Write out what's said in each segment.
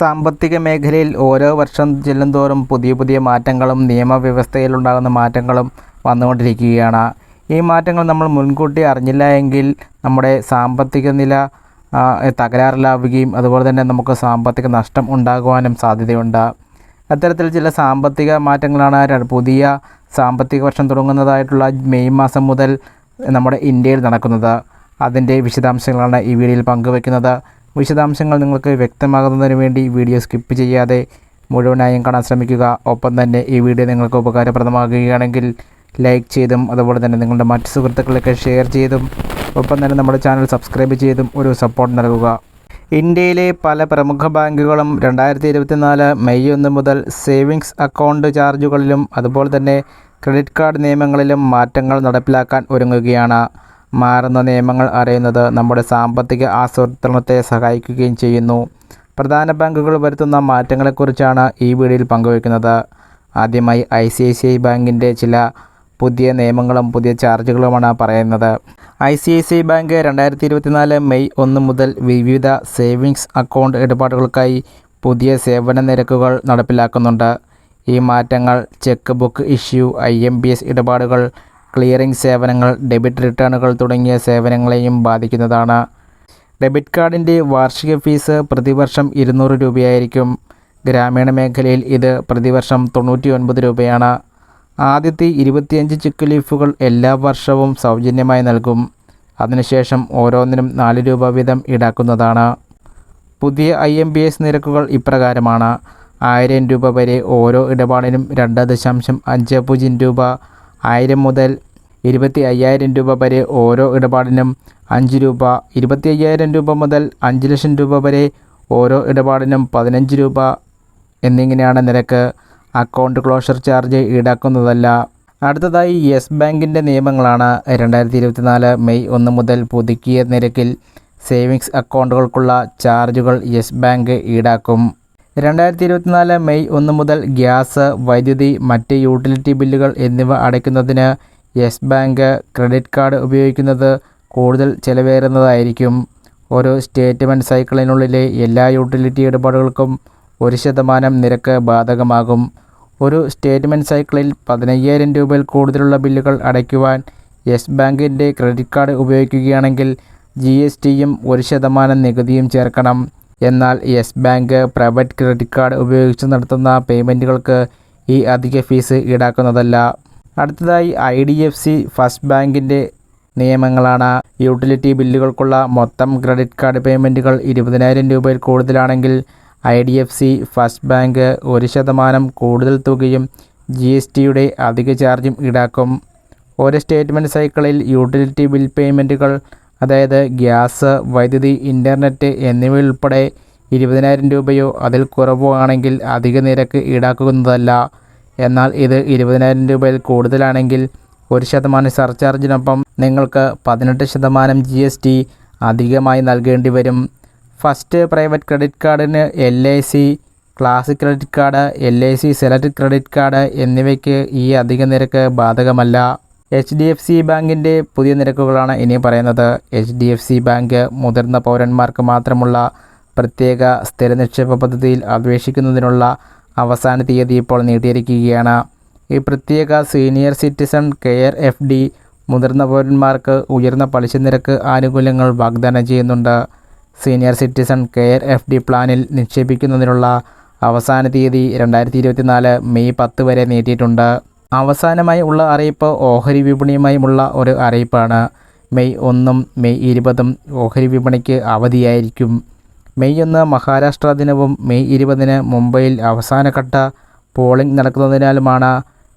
സാമ്പത്തിക മേഖലയിൽ ഓരോ വർഷം ചെല്ലുന്തോറും പുതിയ പുതിയ മാറ്റങ്ങളും നിയമവ്യവസ്ഥയിലുണ്ടാകുന്ന മാറ്റങ്ങളും വന്നുകൊണ്ടിരിക്കുകയാണ്. ഈ മാറ്റങ്ങൾ നമ്മൾ മുൻകൂട്ടി അറിഞ്ഞില്ല എങ്കിൽ നമ്മുടെ സാമ്പത്തിക നില തകരാറിലാവുകയും അതുപോലെ തന്നെ നമുക്ക് സാമ്പത്തിക നഷ്ടം ഉണ്ടാകുവാനും സാധ്യതയുണ്ട്. അത്തരത്തിൽ ചില സാമ്പത്തിക മാറ്റങ്ങളാണ് പുതിയ സാമ്പത്തിക വർഷം തുടങ്ങുന്നതായിട്ടുള്ള മെയ് മാസം മുതൽ നമ്മുടെ ഇന്ത്യയിൽ നടക്കുന്നത്. അതിന്റെ വിശദാംശങ്ങളാണ് ഈ വീഡിയോയിൽ പങ്കുവെക്കുന്നത്. വിശദാംശങ്ങൾ നിങ്ങൾക്ക് വ്യക്തമാകുന്നതിന് വേണ്ടി വീഡിയോ സ്കിപ്പ് ചെയ്യാതെ മുഴുവനായും കാണാൻ ശ്രമിക്കുക. ഒപ്പം തന്നെ ഈ വീഡിയോ നിങ്ങൾക്ക് ഉപകാരപ്രദമാകുകയാണെങ്കിൽ ലൈക്ക് ചെയ്തും അതുപോലെ തന്നെ നിങ്ങളുടെ മറ്റ് സുഹൃത്തുക്കളൊക്കെ ഷെയർ ചെയ്തും ഒപ്പം തന്നെ നമ്മുടെ ചാനൽ സബ്സ്ക്രൈബ് ചെയ്തും ഒരു സപ്പോർട്ട് നൽകുക. ഇന്ത്യയിലെ പല പ്രമുഖ ബാങ്കുകളും രണ്ടായിരത്തി ഇരുപത്തിനാല് മെയ് ഒന്ന് മുതൽ സേവിങ്സ് അക്കൗണ്ട് ചാർജുകളിലും അതുപോലെ തന്നെ ക്രെഡിറ്റ് കാർഡ് നിയമങ്ങളിലും മാറ്റങ്ങൾ നടപ്പിലാക്കാൻ ഒരുങ്ങുകയാണ്. മാറുന്ന നിയമങ്ങൾ അറിയുന്നത് നമ്മുടെ സാമ്പത്തിക ആസൂത്രണത്തെ സഹായിക്കുകയും ചെയ്യുന്നു. പ്രധാന ബാങ്കുകൾ വരുത്തുന്ന മാറ്റങ്ങളെക്കുറിച്ചാണ് ഈ വീഡിയോയിൽ പങ്കുവയ്ക്കുന്നത്. ആദ്യമായി I C I C I ബാങ്കിന്റെ ചില പുതിയ നിയമങ്ങളും പുതിയ ചാർജുകളുമാണ് പറയുന്നത്. I C I C I bank രണ്ടായിരത്തി ഇരുപത്തിനാല് മെയ് ഒന്ന് മുതൽ വിവിധ സേവിങ്സ് അക്കൗണ്ട് ഇടപാടുകൾക്കായി പുതിയ സേവന നിരക്കുകൾ നടപ്പിലാക്കുന്നുണ്ട്. ഈ മാറ്റങ്ങൾ cheque book issue I M P S ഇടപാടുകൾ ക്ലിയറിംഗ് സേവനങ്ങൾ ഡെബിറ്റ് റിട്ടേണുകൾ തുടങ്ങിയ സേവനങ്ങളെയും ബാധിക്കുന്നതാണ്. ഡെബിറ്റ് കാർഡിന്റെ വാർഷിക ഫീസ് പ്രതിവർഷം ഇരുന്നൂറ് രൂപയായിരിക്കും. ഗ്രാമീണ മേഖലയിൽ ഇത് പ്രതിവർഷം തൊണ്ണൂറ്റി രൂപയാണ്. ആദ്യത്തെ ഇരുപത്തിയഞ്ച് ചെക്ക് ലീഫുകൾ എല്ലാ വർഷവും സൗജന്യമായി നൽകും. അതിനുശേഷം ഓരോന്നിനും നാല് രൂപ വീതം ഈടാക്കുന്നതാണ്. പുതിയ ഐ എം ബി എസ് നിരക്കുകൾ ഇപ്രകാരമാണ്. ആയിരം രൂപ വരെ ഓരോ ഇടപാടിനും രണ്ട് ദശാംശം അഞ്ച് പൂജ്യം രൂപ ആയിരം മുതൽ ഇരുപത്തി അയ്യായിരം രൂപ വരെ ഓരോ ഇടപാടിനും അഞ്ച് രൂപ ഇരുപത്തി അയ്യായിരം രൂപ മുതൽ അഞ്ച് ലക്ഷം രൂപ വരെ ഓരോ ഇടപാടിനും പതിനഞ്ച് രൂപ എന്നിങ്ങനെയാണ് നിരക്ക്. അക്കൗണ്ട് ക്ലോഷർ ചാർജ് ഈടാക്കുന്നതല്ല. അടുത്തതായി യെസ് ബാങ്കിന്റെ നിയമങ്ങളാണ്. രണ്ടായിരത്തി ഇരുപത്തിനാല് മെയ് ഒന്ന് മുതൽ പുതുക്കിയ നിരക്കിൽ സേവിങ്സ് അക്കൗണ്ടുകൾക്കുള്ള ചാർജുകൾ യെസ് ബാങ്ക് ഈടാക്കും. രണ്ടായിരത്തി ഇരുപത്തിനാല് മെയ് ഒന്ന് മുതൽ ഗ്യാസ് വൈദ്യുതി മറ്റ് യൂട്ടിലിറ്റി ബില്ലുകൾ എന്നിവ അടയ്ക്കുന്നതിന് യെസ് ബാങ്ക് ക്രെഡിറ്റ് കാർഡ് ഉപയോഗിക്കുന്നത് കൂടുതൽ ചെലവേറുന്നതായിരിക്കും. ഓരോ സ്റ്റേറ്റ്മെന്റ് സൈക്കിളിനുള്ളിലെ എല്ലാ യൂട്ടിലിറ്റി ഇടപാടുകൾക്കും ഒരു ശതമാനം നിരക്ക് ബാധകമാകും. ഒരു സ്റ്റേറ്റ്മെന്റ് സൈക്കിളിൽ പതിനയ്യായിരം രൂപയിൽ കൂടുതലുള്ള ബില്ലുകൾ അടയ്ക്കുവാൻ യെസ് ബാങ്കിന്റെ ക്രെഡിറ്റ് കാർഡ് ഉപയോഗിക്കുകയാണെങ്കിൽ ജി എസ് ടിയും ഒരു ശതമാനം നികുതിയും ചേർക്കണം. എന്നാൽ Yes bank private credit card ഉപയോഗിച്ച് നടത്തുന്ന പേയ്മെന്റുകൾക്ക് ഈ അധിക ഫീസ് ഈടാക്കുന്നതല്ല. അടുത്തതായി I D F C first ബാങ്കിന്റെ നിയമങ്ങളാണ്. യൂട്ടിലിറ്റി ബില്ലുകൾക്കുള്ള മൊത്തം ക്രെഡിറ്റ് കാർഡ് പേയ്മെന്റുകൾ ഇരുപതിനായിരം രൂപയിൽ കൂടുതലാണെങ്കിൽ I D F C first bank ഒരു ശതമാനം കൂടുതൽ തുകയും ജി എസ് ടിയുടെ അധിക ചാർജും ഈടാക്കും. ഒരു സ്റ്റേറ്റ്മെന്റ് സൈക്കിളിൽ യൂട്ടിലിറ്റി ബിൽ പേയ്മെന്റുകൾ അതായത് ഗ്യാസ് വൈദ്യുതി ഇന്റർനെറ്റ് എന്നിവയുൾപ്പെടെ ഇരുപതിനായിരം രൂപയോ അതിൽ കുറവോ ആണെങ്കിൽ അധിക നിരക്ക് ഈടാക്കുന്നതല്ല. എന്നാൽ ഇത് ഇരുപതിനായിരം രൂപയിൽ കൂടുതലാണെങ്കിൽ ഒരു ശതമാനം സർചാർജിനൊപ്പം നിങ്ങൾക്ക് പതിനെട്ട് ശതമാനം ജി എസ് ടി അധികമായി നൽകേണ്ടി വരും. ഫസ്റ്റ് പ്രൈവറ്റ് ക്രെഡിറ്റ് കാർഡിന് L I C classic credit card L I C select credit card എന്നിവയ്ക്ക് ഈ അധിക നിരക്ക് ബാധകമല്ല. എച്ച് ഡി എഫ് സി ബാങ്കിന്റെ പുതിയ നിരക്കുകളാണ് ഇനി പറയുന്നത്. H D F C bank മുതിർന്ന പൗരന്മാർക്ക് മാത്രമുള്ള പ്രത്യേക സ്ഥിര നിക്ഷേപ പദ്ധതിയിൽ അപേക്ഷിക്കുന്നതിനുള്ള അവസാന തീയതി ഇപ്പോൾ നീട്ടിയിരിക്കുകയാണ്. ഈ പ്രത്യേക senior citizen care F D മുതിർന്ന പൗരന്മാർക്ക് ഉയർന്ന പലിശ നിരക്ക് ആനുകൂല്യങ്ങൾ വാഗ്ദാനം ചെയ്യുന്നുണ്ട്. Senior citizen care F D പ്ലാനിൽ നിക്ഷേപിക്കുന്നതിനുള്ള അവസാന തീയതി രണ്ടായിരത്തി മെയ് പത്ത് വരെ നീട്ടിയിട്ടുണ്ട്. അവസാനമായി ഉള്ള അറിയിപ്പ് ഓഹരി വിപണിയുമായുമുള്ള ഒരു അറിയിപ്പാണ്. മെയ് ഒന്നും മെയ് ഇരുപതും ഓഹരി വിപണിക്ക് അവധിയായിരിക്കും. മെയ് ഒന്ന് മഹാരാഷ്ട്ര ദിനവും മെയ് ഇരുപതിന് മുംബൈയിൽ അവസാനഘട്ട പോളിംഗ് നടക്കുന്നതിനാലുമാണ്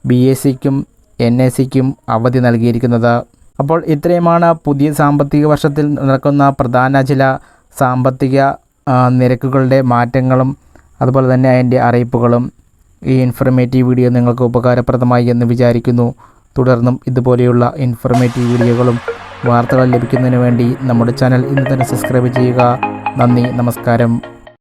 ബി എസ് സിക്കും എൻ എസ് സിക്കും അവധി നൽകിയിരിക്കുന്നത്. അപ്പോൾ ഇത്രയുമാണ് പുതിയ സാമ്പത്തിക വർഷത്തിൽ നടക്കുന്ന പ്രധാന ചില സാമ്പത്തിക നിരക്കുകളുടെ മാറ്റങ്ങളും അതുപോലെ തന്നെ അതിന്റെ അറിയിപ്പുകളും. ഈ ഇൻഫർമേറ്റീവ് വീഡിയോ നിങ്ങൾക്ക് ഉപകാരപ്രദമായി എന്ന് വിചാരിക്കുന്നു. തുടർന്നും ഇതുപോലെയുള്ള ഇൻഫർമേറ്റീവ് വീഡിയോകളും വാർത്തകൾ ലഭിക്കുന്നതിന് വേണ്ടി നമ്മുടെ ചാനൽ ഇന്ന് തന്നെ സബ്സ്ക്രൈബ് ചെയ്യുക. നന്ദി നമസ്കാരം.